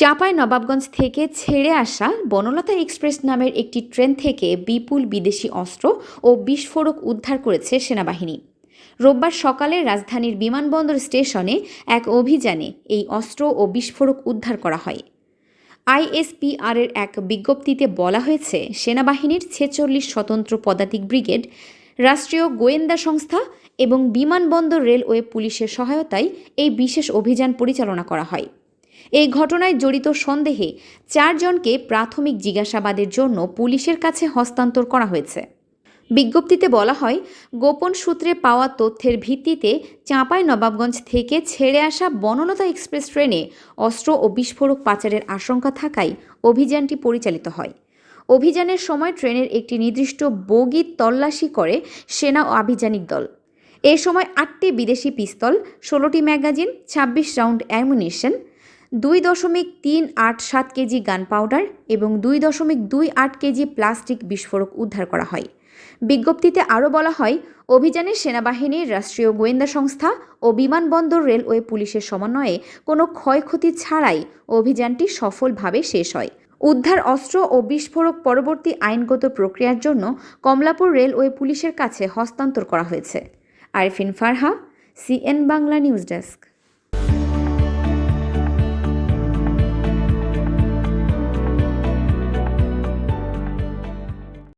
চাঁপাই নবাবগঞ্জ থেকে ছেড়ে আসা বনলতা এক্সপ্রেস নামের একটি ট্রেন থেকে বিপুল বিদেশি অস্ত্র ও বিস্ফোরক উদ্ধার করেছে সেনাবাহিনী। রোববার সকালে রাজধানীর বিমানবন্দর স্টেশনে এক অভিযানে এই অস্ত্র ও বিস্ফোরক উদ্ধার করা হয়। আইএসপিআর এর এক বিজ্ঞপ্তিতে বলা হয়েছে, সেনাবাহিনীর ছেচল্লিশ স্বতন্ত্র পদাতিক ব্রিগেড, রাষ্ট্রীয় গোয়েন্দা সংস্থা এবং বিমানবন্দর রেলওয়ে পুলিশের সহায়তায় এই বিশেষ অভিযান পরিচালনা করা হয়। এই ঘটনায় জড়িত সন্দেহে চারজনকে প্রাথমিক জিজ্ঞাসাবাদের জন্য পুলিশের কাছে হস্তান্তর করা হয়েছে। বিজ্ঞপ্তিতে বলা হয়, গোপন সূত্রে পাওয়া তথ্যের ভিত্তিতে চাঁপাই নবাবগঞ্জ থেকে ছেড়ে আসা বনলতা এক্সপ্রেস ট্রেনে অস্ত্র ও বিস্ফোরক পাচারের আশঙ্কা থাকায় অভিযানটি পরিচালিত হয়। অভিযানের সময় ট্রেনের একটি নির্দিষ্ট বগি তল্লাশি করে সেনা ও আভিযানিক দল। এ সময় আটটি বিদেশি পিস্তল, ষোলোটি ম্যাগাজিন, ছাব্বিশ রাউন্ড অ্যামুনিশন দুই দশমিক তিন আট সাত কেজি গান পাউডার এবং দুই দশমিক দুই আট কেজি প্লাস্টিক বিস্ফোরক উদ্ধার করা হয়। বিজ্ঞপ্তিতে আরও বলা হয়, অভিযানে সেনাবাহিনীর রাষ্ট্রীয় গোয়েন্দা সংস্থা ও বিমানবন্দর রেলওয়ে পুলিশের সমন্বয়ে কোনো ক্ষয়ক্ষতি ছাড়াই অভিযানটি সফলভাবে শেষ হয়। উদ্ধার অস্ত্র ও বিস্ফোরক পরবর্তী আইনগত প্রক্রিয়ার জন্য কমলাপুর রেলওয়ে পুলিশের কাছে হস্তান্তর করা হয়েছে। Arfin Farha, CN Bangla news desk.